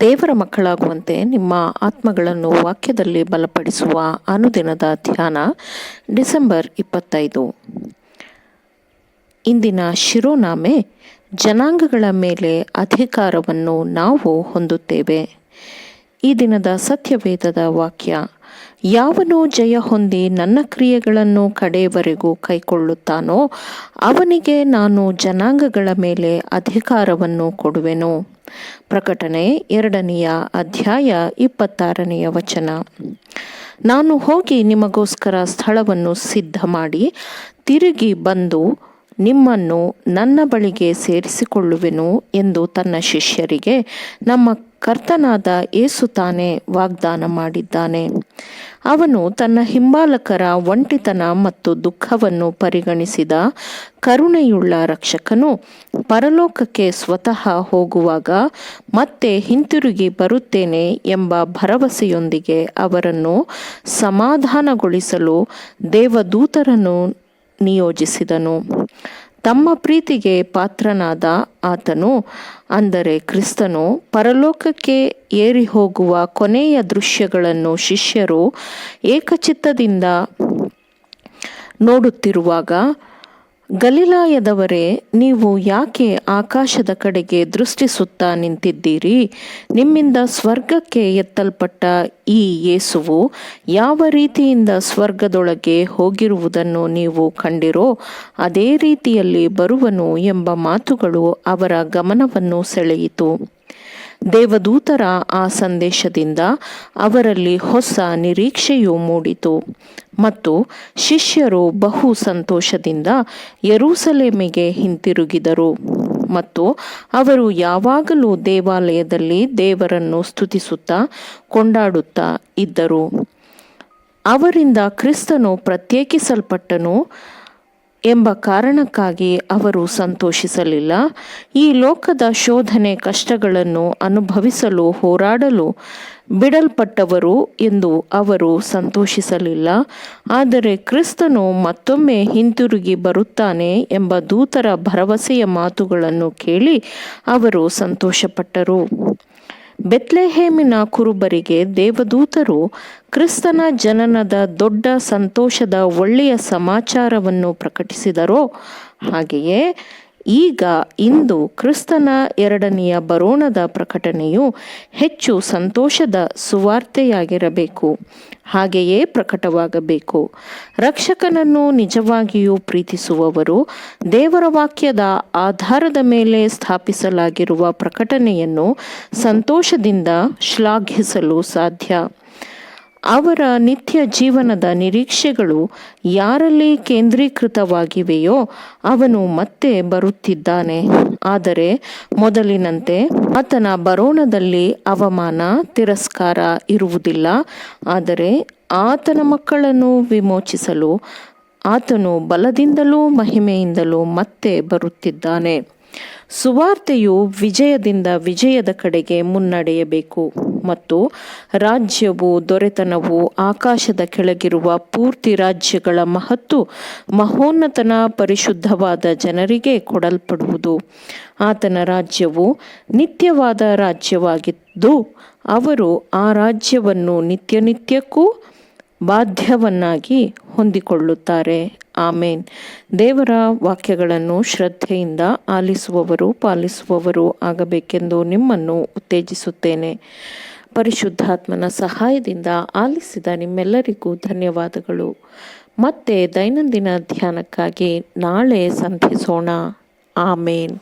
ದೇವರ ಮಕ್ಕಳಾಗುವಂತೆ ನಿಮ್ಮ ಆತ್ಮಗಳನ್ನು ವಾಕ್ಯದಲ್ಲಿ ಬಲಪಡಿಸುವ ಅನುದಿನದ ಧ್ಯಾನ ಡಿಸೆಂಬರ್ ಇಪ್ಪತ್ತೈದು. ಇಂದಿನ ಶಿರೋನಾಮೆ, ಜನಾಂಗಗಳ ಮೇಲೆ ಅಧಿಕಾರವನ್ನು ನಾವು ಹೊಂದುತ್ತೇವೆ. ಈ ದಿನದ ಸತ್ಯವೇದದ ವಾಕ್ಯ ಯಾವನು ಜಯ ಹೊಂದಿ ನನ್ನ ಕ್ರಿಯೆಗಳನ್ನು ಕಡೆಯವರೆಗೂ ಕೈಕೊಳ್ಳುತ್ತಾನೋ ಅವನಿಗೆ ನಾನು ಜನಾಂಗಗಳ ಮೇಲೆ ಅಧಿಕಾರವನ್ನು ಕೊಡುವೆನು. ಪ್ರಕಟಣೆ ಎರಡನೆಯ ಅಧ್ಯಾಯ ಇಪ್ಪತ್ತಾರನೆಯ ವಚನ. ನಾನು ಹೋಗಿ ನಿಮಗೋಸ್ಕರ ಸ್ಥಳವನ್ನು ಸಿದ್ಧ ಮಾಡಿ ತಿರುಗಿ ಬಂದು ನಿಮ್ಮನ್ನು ನನ್ನ ಬಳಿಗೆ ಸೇರಿಸಿಕೊಳ್ಳುವೆನು ಎಂದು ತನ್ನ ಶಿಷ್ಯರಿಗೆ ನಮ್ಮ ಕರ್ತನಾದ ಏಸು ತಾನೇ ವಾಗ್ದಾನ ಮಾಡಿದ್ದಾನೆ. ಅವನು ತನ್ನ ಹಿಂಬಾಲಕರ ಒಂಟಿತನ ಮತ್ತು ದುಃಖವನ್ನು ಪರಿಗಣಿಸಿದ ಕರುಣೆಯುಳ್ಳ ರಕ್ಷಕನು ಪರಲೋಕಕ್ಕೆ ಸ್ವತಃ ಹೋಗುವಾಗ ಮತ್ತೆ ಹಿಂತಿರುಗಿ ಬರುತ್ತೇನೆ ಎಂಬ ಭರವಸೆಯೊಂದಿಗೆ ಅವರನ್ನು ಸಮಾಧಾನಗೊಳಿಸಲು ದೇವದೂತರನ್ನು ನಿಯೋಜಿಸಿದನು. ತಮ್ಮ ಪ್ರೀತಿಗೆ ಪಾತ್ರನಾದ ಆತನು ಅಂದರೆ ಕ್ರಿಸ್ತನು ಪರಲೋಕಕ್ಕೆ ಏರಿ ಹೋಗುವ ಕೊನೆಯ ದೃಶ್ಯಗಳನ್ನು ಶಿಷ್ಯರು ಏಕಚಿತ್ತದಿಂದ ನೋಡುತ್ತಿರುವಾಗ ಗಲಿಲಾಯದವರೇ, ನೀವು ಯಾಕೆ ಆಕಾಶದ ಕಡೆಗೆ ದೃಷ್ಟಿಸುತ್ತಾ ನಿಂತಿದ್ದೀರಿ? ನಿಮ್ಮಿಂದ ಸ್ವರ್ಗಕ್ಕೆ ಎತ್ತಲ್ಪಟ್ಟ ಈ ಯೇಸುವು ಯಾವ ರೀತಿಯಿಂದ ಸ್ವರ್ಗದೊಳಗೆ ಹೋಗಿರುವುದನ್ನು ನೀವು ಕಂಡಿರೋ, ಅದೇ ರೀತಿಯಲ್ಲಿ ಬರುವನು ಎಂಬ ಮಾತುಗಳು ಅವರ ಗಮನವನ್ನು ಸೆಳೆಯಿತು. ದೇವದೂತರ ಆ ಸಂದೇಶದಿಂದ ಅವರಲ್ಲಿ ಹೊಸ ನಿರೀಕ್ಷೆಯು ಮೂಡಿತು. ಮತ್ತು ಶಿಷ್ಯರು ಬಹು ಸಂತೋಷದಿಂದ ಯರೂಸಲೇಮಿಗೆ ಹಿಂತಿರುಗಿದರು. ಮತ್ತು ಅವರು ಯಾವಾಗಲೂ ದೇವಾಲಯದಲ್ಲಿ ದೇವರನ್ನು ಸ್ತುತಿಸುತ್ತಾ ಕೊಂಡಾಡುತ್ತಾ ಇದ್ದರು. ಅವರಿಂದ ಕ್ರಿಸ್ತನು ಪ್ರತ್ಯೇಕಿಸಲ್ಪಟ್ಟನು. ಎಂಬ ಕಾರಣಕ್ಕಾಗಿ ಅವರು ಸಂತೋಷಿಸಲಿಲ್ಲ. ಈ ಲೋಕದ ಶೋಧನೆ ಕಷ್ಟಗಳನ್ನು ಅನುಭವಿಸಲು ಹೋರಾಡಲು ಬಿಡಲ್ಪಟ್ಟವರು ಎಂದು ಅವರು ಸಂತೋಷಿಸಲಿಲ್ಲ. ಆದರೆ ಕ್ರಿಸ್ತನು ಮತ್ತೊಮ್ಮೆ ಹಿಂತಿರುಗಿ ಬರುತ್ತಾನೆ ಎಂಬ ದೂತರ ಭರವಸೆಯ ಮಾತುಗಳನ್ನು ಕೇಳಿ ಅವರು ಸಂತೋಷಪಟ್ಟರು. ಬೆತ್ಲೆಹೇಮಿನ ಕುರುಬರಿಗೆ ದೇವದೂತರು ಕ್ರಿಸ್ತನ ಜನನದ ದೊಡ್ಡ ಸಂತೋಷದ ಒಳ್ಳೆಯ ಸಮಾಚಾರವನ್ನು ಪ್ರಕಟಿಸಿದರೋ ಹಾಗೆಯೇ ಈಗ ಇಂದು ಕ್ರಿಸ್ತನ ಎರಡನೆಯ ಬರೋಣದ ಪ್ರಕಟಣೆಯು ಹೆಚ್ಚು ಸಂತೋಷದ ಸುವಾರ್ತೆಯಾಗಿರಬೇಕು. ಹಾಗೆಯೇ ಪ್ರಕಟವಾಗಬೇಕು. ರಕ್ಷಕನನ್ನು ನಿಜವಾಗಿಯೂ ಪ್ರೀತಿಸುವವರು ದೇವರ ವಾಕ್ಯದ ಆಧಾರದ ಮೇಲೆ ಸ್ಥಾಪಿಸಲಾಗಿರುವ ಪ್ರಕಟಣೆಯನ್ನು ಸಂತೋಷದಿಂದ ಶ್ಲಾಘಿಸಲು ಸಾಧ್ಯ. ಅವರ ನಿತ್ಯ ಜೀವನದ ನಿರೀಕ್ಷೆಗಳು ಯಾರಲ್ಲಿ ಕೇಂದ್ರೀಕೃತವಾಗಿವೆಯೋ ಅವನು ಮತ್ತೆ ಬರುತ್ತಿದ್ದಾನೆ. ಆದರೆ ಮೊದಲಿನಂತೆ ಆತನ ಬರೋಣದಲ್ಲಿ ಅವಮಾನ, ತಿರಸ್ಕಾರ ಇರುವುದಿಲ್ಲ. ಆದರೆ ಆತನ ಮಕ್ಕಳನ್ನು ವಿಮೋಚಿಸಲು ಆತನು ಬಲದಿಂದಲೂ ಮಹಿಮೆಯಿಂದಲೂ ಮತ್ತೆ ಬರುತ್ತಿದ್ದಾನೆ. ಸುವಾರ್ತೆಯು ವಿಜಯದಿಂದ ವಿಜಯದ ಕಡೆಗೆ ಮುನ್ನಡೆಯಬೇಕು ಮತ್ತು ರಾಜ್ಯವು ದೊರೆತನವು ಆಕಾಶದ ಕೆಳಗಿರುವ ಪೂರ್ತಿ ರಾಜ್ಯಗಳ ಮಹತ್ತು ಮಹೋನ್ನತನ ಪರಿಶುದ್ಧವಾದ ಜನರಿಗೆ ಕೊಡಲ್ಪಡುವುದು. ಆತನ ರಾಜ್ಯವು ನಿತ್ಯವಾದ ರಾಜ್ಯವಾಗಿದ್ದು, ಅವರು ಆ ರಾಜ್ಯವನ್ನು ನಿತ್ಯ ನಿತ್ಯಕ್ಕೂ ಬಾಧ್ಯವನ್ನಾಗಿ ಹೊಂದಿಕೊಳ್ಳುತ್ತಾರೆ. ಆಮೇನ್. ದೇವರ ವಾಕ್ಯಗಳನ್ನು ಶ್ರದ್ಧೆಯಿಂದ ಆಲಿಸುವವರು ಪಾಲಿಸುವವರು ಆಗಬೇಕೆಂದು ನಿಮ್ಮನ್ನು ಉತ್ತೇಜಿಸುತ್ತೇನೆ. ಪರಿಶುದ್ಧಾತ್ಮನ ಸಹಾಯದಿಂದ ಆಲಿಸಿದ ನಿಮ್ಮೆಲ್ಲರಿಗೂ ಧನ್ಯವಾದಗಳು. ಮತ್ತೆ ದೈನಂದಿನ ಧ್ಯಾನಕ್ಕಾಗಿ ನಾಳೆ ಸಂಧಿಸೋಣ. ಆಮೇನ್.